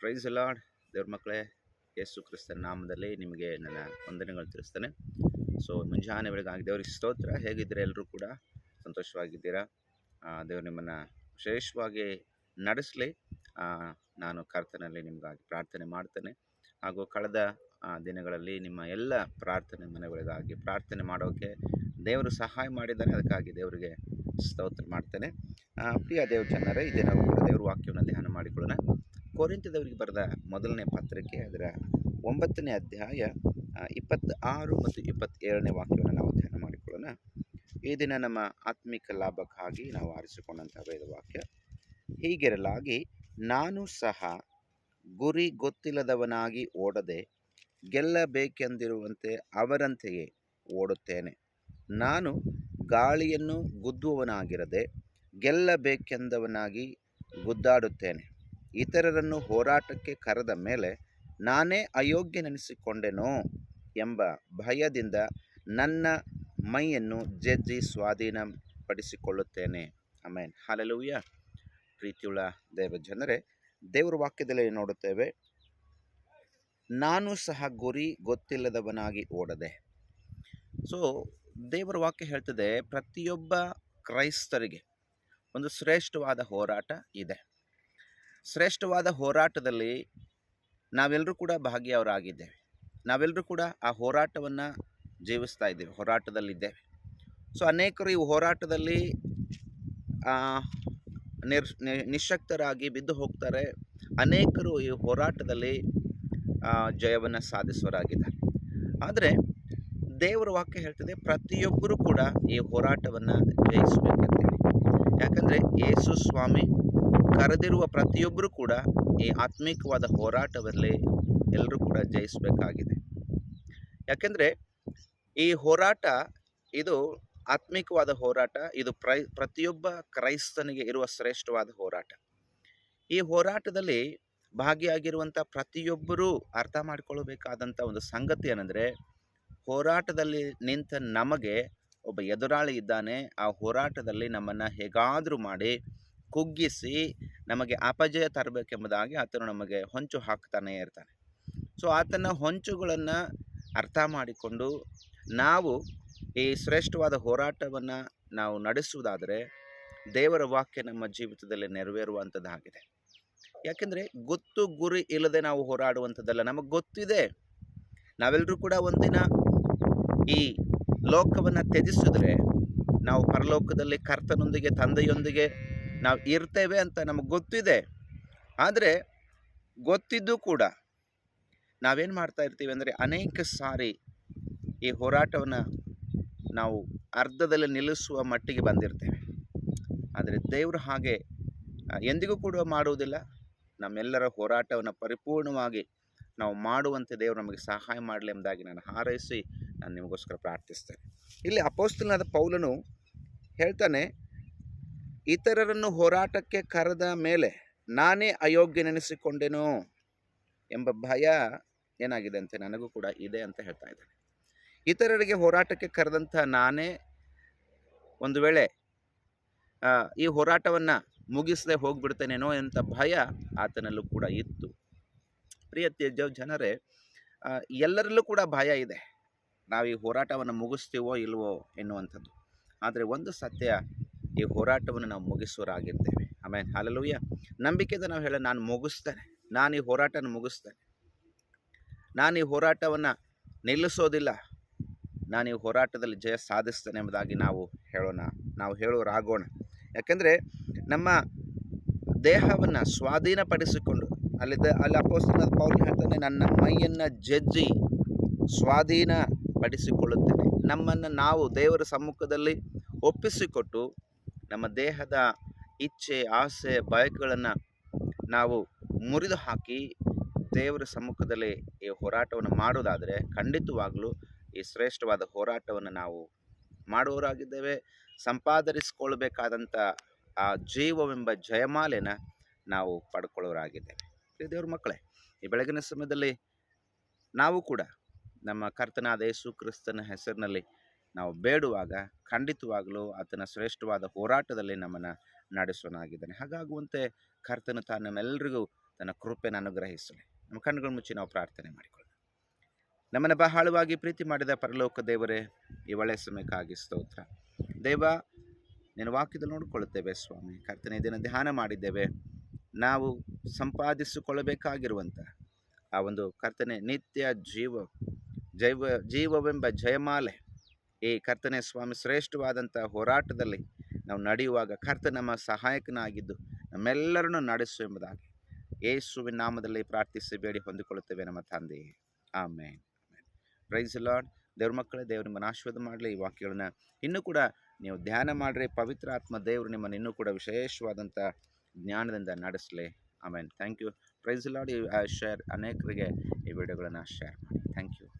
Price lord ದೇವ್ರ ಮಕ್ಕಳೇ, ಯೇಸು ಕ್ರಿಸ್ತನ ನಾಮದಲ್ಲಿ ನಿಮಗೆ ನನ್ನ ವಂದನೆಗಳು ತಿಳಿಸ್ತೇನೆ. ಸೊ ಮುಂಜಾನೆ ಬೆಳಗಾಗಿ ದೇವ್ರಿಗೆ ಸ್ತೋತ್ರ. ಹೇಗಿದ್ದೀರಾ ಎಲ್ಲರೂ ಕೂಡ? ಸಂತೋಷವಾಗಿದ್ದೀರಾ? ದೇವ್ರು ನಿಮ್ಮನ್ನು ವಿಶೇಷವಾಗಿ ನಡೆಸಲಿ. ನಾನು ಕರ್ತನಲ್ಲಿ ನಿಮಗಾಗಿ ಪ್ರಾರ್ಥನೆ ಮಾಡ್ತೇನೆ. ಹಾಗೂ ಕಳೆದ ದಿನಗಳಲ್ಲಿ ನಿಮ್ಮ ಎಲ್ಲ ಪ್ರಾರ್ಥನೆ ಮನೆಗಳಿಗಾಗಿ ಪ್ರಾರ್ಥನೆ ಮಾಡೋಕ್ಕೆ ದೇವರು ಸಹಾಯ ಮಾಡಿದ್ದಾರೆ. ಅದಕ್ಕಾಗಿ ದೇವರಿಗೆ ಸ್ತೋತ್ರ ಮಾಡ್ತೇನೆ. ಪ್ರಿಯ ದೇವ್ರ ಜನರೇ ಇದೇ ನಾವು ಕೂಡ ದೇವ್ರ ವಾಕ್ಯವನ್ನು ಧ್ಯಾನ ಮಾಡಿಕೊಳ್ಳೋಣ. ಕೋರಿಂತದವರಿಗೆ ಬರೆದ ಮೊದಲನೇ ಪತ್ರಿಕೆ ಅದರ ಒಂಬತ್ತನೇ ಅಧ್ಯಾಯ ಇಪ್ಪತ್ತಾರು ಮತ್ತು ಇಪ್ಪತ್ತೇಳನೇ ವಾಕ್ಯವನ್ನು ನಾವು ಧ್ಯಾನ ಮಾಡಿಕೊಳ್ಳೋಣ. ಈ ದಿನ ನಮ್ಮ ಆತ್ಮಿಕ ಲಾಭಕ್ಕಾಗಿ ನಾವು ಆರಿಸಿಕೊಂಡಂತಹ ವೇದ ವಾಕ್ಯ. ಹೀಗಿರಲಾಗಿ ನಾನು ಸಹ ಗುರಿ ಗೊತ್ತಿಲ್ಲದವನಾಗಿ ಓಡದೆ ಗೆಲ್ಲಬೇಕೆಂದಿರುವಂತೆ ಅವರಂತೆಯೇ ಓಡುತ್ತೇನೆ. ನಾನು ಗಾಳಿಯನ್ನು ಗುದ್ದುವವನಾಗಿರದೆ ಗೆಲ್ಲಬೇಕೆಂದವನಾಗಿ ಗುದ್ದಾಡುತ್ತೇನೆ. ಇತರರನ್ನು ಹೋರಾಟಕ್ಕೆ ಕರೆದ ಮೇಲೆ ನಾನೇ ಅಯೋಗ್ಯನೆನಿಸಿಕೊಂಡೆನೋ ಎಂಬ ಭಯದಿಂದ ನನ್ನ ಮೈಯನ್ನು ಜಜ್ಜಿ ಸ್ವಾಧೀನಪಡಿಸಿಕೊಳ್ಳುತ್ತೇನೆ. ಆಮೇನ್. ಹಾಲೆಲುಯ್ಯ. ಪ್ರೀತಿಯುಳ ದೇವ ಜನರೇ ದೇವರ ವಾಕ್ಯದಲ್ಲಿ ನೋಡುತ್ತೇವೆ, ನಾನು ಸಹ ಗುರಿ ಗೊತ್ತಿಲ್ಲದವನಾಗಿ ಓಡದೆ. ಸೊ ದೇವರ ವಾಕ್ಯ ಹೇಳ್ತದೆ, ಪ್ರತಿಯೊಬ್ಬ ಕ್ರೈಸ್ತರಿಗೆ ಒಂದು ಶ್ರೇಷ್ಠವಾದ ಹೋರಾಟ ಇದೆ. ಶ್ರೇಷ್ಠವಾದ ಹೋರಾಟದಲ್ಲಿ ನಾವೆಲ್ಲರೂ ಕೂಡ ಭಾಗಿಯವರಾಗಿದ್ದೇವೆ. ನಾವೆಲ್ಲರೂ ಕೂಡ ಆ ಹೋರಾಟವನ್ನು ಜೀವಿಸ್ತಾ ಇದ್ದೇವೆ, ಹೋರಾಟದಲ್ಲಿದ್ದೇವೆ. ಸೊ ಅನೇಕರು ಈ ಹೋರಾಟದಲ್ಲಿ ನಿರ್, ನಿ- ಬಿದ್ದು ಹೋಗ್ತಾರೆ. ಅನೇಕರು ಈ ಹೋರಾಟದಲ್ಲಿ ಜಯವನ್ನು ಸಾಧಿಸುವರಾಗಿದ್ದಾರೆ ಆದರೆ, ದೇವರ ವಾಕ್ಯ ಹೇಳ್ತದೆ, ಪ್ರತಿಯೊಬ್ಬರೂ ಕೂಡ ಈ ಹೋರಾಟವನ್ನು ಜಯಿಸಬೇಕಂತೇಳಿ. ಯಾಕಂದರೆ, ಯೇಸು ಸ್ವಾಮಿ ಕರೆದಿರುವ ಪ್ರತಿಯೊಬ್ಬರೂ ಕೂಡ ಈ ಆತ್ಮಿಕವಾದ ಹೋರಾಟದಲ್ಲಿ ಎಲ್ಲರೂ ಕೂಡ ಜಯಿಸಬೇಕಾಗಿದೆ. ಯಾಕೆಂದರೆ ಈ ಹೋರಾಟ, ಇದು ಆತ್ಮಿಕವಾದ ಹೋರಾಟ, ಇದು ಪ್ರೈ, ಪ್ರತಿಯೊಬ್ಬ ಕ್ರೈಸ್ತನಿಗೆ ಇರುವ ಶ್ರೇಷ್ಠವಾದ ಹೋರಾಟ. ಈ ಹೋರಾಟದಲ್ಲಿ ಭಾಗಿಯಾಗಿರುವಂಥ ಪ್ರತಿಯೊಬ್ಬರೂ ಅರ್ಥ ಮಾಡಿಕೊಳ್ಳಬೇಕಾದಂಥ ಒಂದು ಸಂಗತಿ ಏನಂದರೆ, ಹೋರಾಟದಲ್ಲಿ ನಿಂತ ನಮಗೆ ಒಬ್ಬ ಎದುರಾಳಿ ಇದ್ದಾನೆ, ಆ ಹೋರಾಟದಲ್ಲಿ ನಮ್ಮನ್ನು ಹೇಗಾದರೂ ಮಾಡಿ ಕುಗ್ಗಿಸಿ ನಮಗೆ ಅಪಜಯ ತರಬೇಕೆಂಬುದಾಗಿ ಆತನು ನಮಗೆ ಹೊಂಚು ಹಾಕ್ತಾನೆ ಇರ್ತಾನೆ. ಸೊ ಆತನ ಹೊಂಚುಗಳನ್ನು ಅರ್ಥ ಮಾಡಿಕೊಂಡು ನಾವು ಈ ಶ್ರೇಷ್ಠವಾದ ಹೋರಾಟವನ್ನು ನಾವು ನಡೆಸುವುದಾದರೆ ದೇವರ ವಾಕ್ಯ ನಮ್ಮ ಜೀವಿತದಲ್ಲಿ ನೆರವೇರುವಂಥದ್ದಾಗಿದೆ. ಯಾಕೆಂದರೆ ಗೊತ್ತು ಗುರಿ ಇಲ್ಲದೆ ನಾವು ಹೋರಾಡುವಂಥದ್ದಲ್ಲ, ನಮಗೆ ಗೊತ್ತಿದೆ. ನಾವೆಲ್ಲರೂ ಕೂಡ ಒಂದಿನ ಈ ಲೋಕವನ್ನು ತ್ಯಜಿಸಿದ್ರೆ ನಾವು ಪರಲೋಕದಲ್ಲಿ ಕರ್ತನೊಂದಿಗೆ, ತಂದೆಯೊಂದಿಗೆ ನಾವು ಇರ್ತೇವೆ ಅಂತ ನಮಗೆ ಗೊತ್ತಿದೆ. ಆದರೆ ಗೊತ್ತಿದ್ದು ಕೂಡ ನಾವೇನು ಮಾಡ್ತಾ ಇರ್ತೀವಿ ಅಂದರೆ ಅನೇಕ ಸಾರಿ ಈ ಹೋರಾಟವನ್ನು ನಾವು ಅರ್ಧದಲ್ಲಿ ನಿಲ್ಲಿಸುವ ಮಟ್ಟಿಗೆ ಬಂದಿರ್ತೇವೆ. ಆದರೆ ದೇವರು ಹಾಗೆ ಎಂದಿಗೂ ಕೂಡ ಮಾಡುವುದಿಲ್ಲ. ನಮ್ಮೆಲ್ಲರ ಹೋರಾಟವನ್ನು ಪರಿಪೂರ್ಣವಾಗಿ ನಾವು ಮಾಡುವಂತೆ ದೇವರು ನಮಗೆ ಸಹಾಯ ಮಾಡಲಿ ಎಂಬುದಾಗಿ ನಾನು ಹಾರೈಸಿ ನಾನು ನಿಮಗೋಸ್ಕರ ಪ್ರಾರ್ಥಿಸ್ತೇನೆ. ಇಲ್ಲಿ ಅಪೋಸ್ತಲನಾದ ಪೌಲನು ಹೇಳ್ತಾನೆ ಇತರರನ್ನು ಹೋರಾಟಕ್ಕೆ ಕರೆದ ಮೇಲೆ ನಾನೇ ಅಯೋಗ್ಯನೆನಿಸಿಕೊಂಡೆನು ಎಂಬ ಭಯ ಏನಾಗಿದೆ ಅಂತೆ ನನಗೂ ಕೂಡ ಇದೆ ಅಂತ ಹೇಳ್ತಾ ಇದ್ದಾರೆ ಇತರರಿಗೆ ಹೋರಾಟಕ್ಕೆ ಕರೆದಂಥ ನಾನೇ ಒಂದು ವೇಳೆ ಈ ಹೋರಾಟವನ್ನು ಮುಗಿಸದೆ ಹೋಗ್ಬಿಡ್ತೇನೇನೋ ಅಂತ ಭಯ ಆತನಲ್ಲೂ ಕೂಡ ಇತ್ತು. ಪ್ರಿಯ ತ್ಯಜ ಜನರೇ ಎಲ್ಲರಲ್ಲೂ ಕೂಡ ಭಯ ಇದೆ. ನಾವು ಈ ಹೋರಾಟವನ್ನು ಮುಗಿಸ್ತೀವೋ ಇಲ್ವೋ ಎನ್ನುವಂಥದ್ದು. ಆದರೆ ಒಂದು ಸತ್ಯ ಈ ಹೋರಾಟವನ್ನು ನಾವು ಮುಗಿಸುವರಾಗಿರ್ತೇವೆ ಆಮೇಲೆ ಹಾಲೆಲೂಯ್ಯ ನಂಬಿಕೆಯಿಂದ ನಾವು ಹೇಳ ನಾನು ಮುಗಿಸ್ತೇನೆ. ನಾನು ಈ ಹೋರಾಟನ ಮುಗಿಸ್ತೇನೆ. ನಾನು ಈ ಹೋರಾಟವನ್ನು ನಿಲ್ಲಿಸೋದಿಲ್ಲ. ನಾನು ಈ ಹೋರಾಟದಲ್ಲಿ ಜಯ ಸಾಧಿಸ್ತೇನೆ ಎಂಬುದಾಗಿ ನಾವು ಹೇಳೋಣ, ನಾವು ಹೇಳೋರಾಗೋಣ ಯಾಕೆಂದರೆ ನಮ್ಮ ದೇಹವನ್ನು ಸ್ವಾಧೀನಪಡಿಸಿಕೊಂಡು, ಅಲ್ಲಿದ್ದ, ಅಲ್ಲಿ ಅಪೋಸ್ತನ ಪೌಲ್ ಹೇಳ್ತಾನೆ, ನನ್ನ ಮೈಯನ್ನು ಜಜ್ಜಿ ಸ್ವಾಧೀನಪಡಿಸಿಕೊಳ್ಳುತ್ತೇನೆ. ನಮ್ಮನ್ನು ನಾವು ದೇವರ ಸಮ್ಮುಖದಲ್ಲಿ ಒಪ್ಪಿಸಿಕೊಟ್ಟು ನಮ್ಮ ದೇಹದ ಇಚ್ಛೆ, ಆಸೆ, ಬಯಕೆಗಳನ್ನು ನಾವು ಮುರಿದು ಹಾಕಿ ದೇವರ ಸಮ್ಮುಖದಲ್ಲಿ ಈ ಹೋರಾಟವನ್ನು ಮಾಡೋದಾದರೆ ಖಂಡಿತವಾಗಲೂ ಈ ಶ್ರೇಷ್ಠವಾದ ಹೋರಾಟವನ್ನು ನಾವು ಮಾಡುವವರಾಗಿದ್ದೇವೆ. ಸಂಪಾದರಿಸಿಕೊಳ್ಬೇಕಾದಂಥ ಆ ಜೀವವೆಂಬ ಜಯಮಾಲೆನ ನಾವು ಪಡ್ಕೊಳ್ಳೋರಾಗಿದ್ದೇವೆ. ದೇವ್ರ ಮಕ್ಕಳೇ, ಈ ಬೆಳಗಿನ ಸಮಯದಲ್ಲಿ ನಾವು ಕೂಡ ನಮ್ಮ ಕರ್ತನಾದ ಯೇಸು ಕ್ರಿಸ್ತನ ಹೆಸರಿನಲ್ಲಿ ನಾವು ಬೇಡುವಾಗ ಖಂಡಿತವಾಗಲೂ ಆತನ ಶ್ರೇಷ್ಠವಾದ ಹೋರಾಟದಲ್ಲಿ ನಮ್ಮನ್ನು ನಡೆಸೋನಾಗಿದ್ದಾನೆ ಹಾಗಾಗುವಂತೆ ಕರ್ತನು ತಾನು ನಮ್ಮೆಲ್ಲರಿಗೂ ತನ್ನ ಕೃಪೆಯನ್ನು ಅನುಗ್ರಹಿಸಲಿ ನಮ್ಮ ಕಣ್ಣುಗಳ ಮುಚ್ಚಿ ನಾವು ಪ್ರಾರ್ಥನೆ ಮಾಡಿಕೊಳ್ಳೋಣ. ನಮ್ಮನ್ನು ಬಹಳವಾಗಿ ಪ್ರೀತಿ ಮಾಡಿದ ಪರಲೋಕ ದೇವರೇ, ಈ ಒಳ್ಳೆಯ ಸಮಯಕ್ಕಾಗಿ ಸ್ತೋತ್ರ. ದೇವ, ನಿನ್ನ ವಾಕ್ಯದಲ್ಲಿ ನೋಡಿಕೊಳ್ಳುತ್ತೇವೆ ಸ್ವಾಮಿ. ಕರ್ತನ ಇದನ್ನು ಧ್ಯಾನ ಮಾಡಿದ್ದೇವೆ. ನಾವು ಸಂಪಾದಿಸಿಕೊಳ್ಳಬೇಕಾಗಿರುವಂಥ ಆ ಒಂದು ಕರ್ತನೆ ನಿತ್ಯ ಜೀವ, ಜೈವ, ಜೀವವೆಂಬ ಜಯಮಾಲೆ ಈ ಕರ್ತನೇ ಸ್ವಾಮಿ ಶ್ರೇಷ್ಠವಾದಂಥ ಹೋರಾಟದಲ್ಲಿ ನಾವು ನಡೆಯುವಾಗ ಕರ್ತ ನಮ್ಮ ಸಹಾಯಕನಾಗಿದ್ದು ನಮ್ಮೆಲ್ಲರನ್ನು ನಡೆಸು ಎಂಬುದಾಗಿ. ಯೇಸುವಿನ ನಾಮದಲ್ಲಿ ಪ್ರಾರ್ಥಿಸಿ ಬೇಡಿ ಹೊಂದಿಕೊಳ್ಳುತ್ತೇವೆ ನಮ್ಮ ತಂದೆ. ಆಮೇನ್. ಪ್ರೈಸ್ ಲಾರ್ಡ್ ದೇವ್ರ ಮಕ್ಕಳೇ, ದೇವ್ರ ನಿಮ್ಮನ್ನು ಆಶೀರ್ವಾದ ಮಾಡಲಿ. ಈ ವಾಕ್ಯಗಳನ್ನ ಇನ್ನೂ ಕೂಡ ನೀವು ಧ್ಯಾನ ಮಾಡಿರಿ. ಪವಿತ್ರ ಆತ್ಮ ದೇವರು ನಿಮ್ಮನ್ನು ಇನ್ನೂ ಕೂಡ ವಿಶೇಷವಾದಂಥ ಜ್ಞಾನದಿಂದ ನಡೆಸಲಿ. ಆಮೇಲೆ ಥ್ಯಾಂಕ್ ಯು ಪ್ರೈಸ್ ಲಾರ್ಡ್ ಈ ಶೇರ್ ಅನೇಕರಿಗೆ ಈ ವಿಡಿಯೋಗಳನ್ನು ಶೇರ್ ಮಾಡಿ. Thank you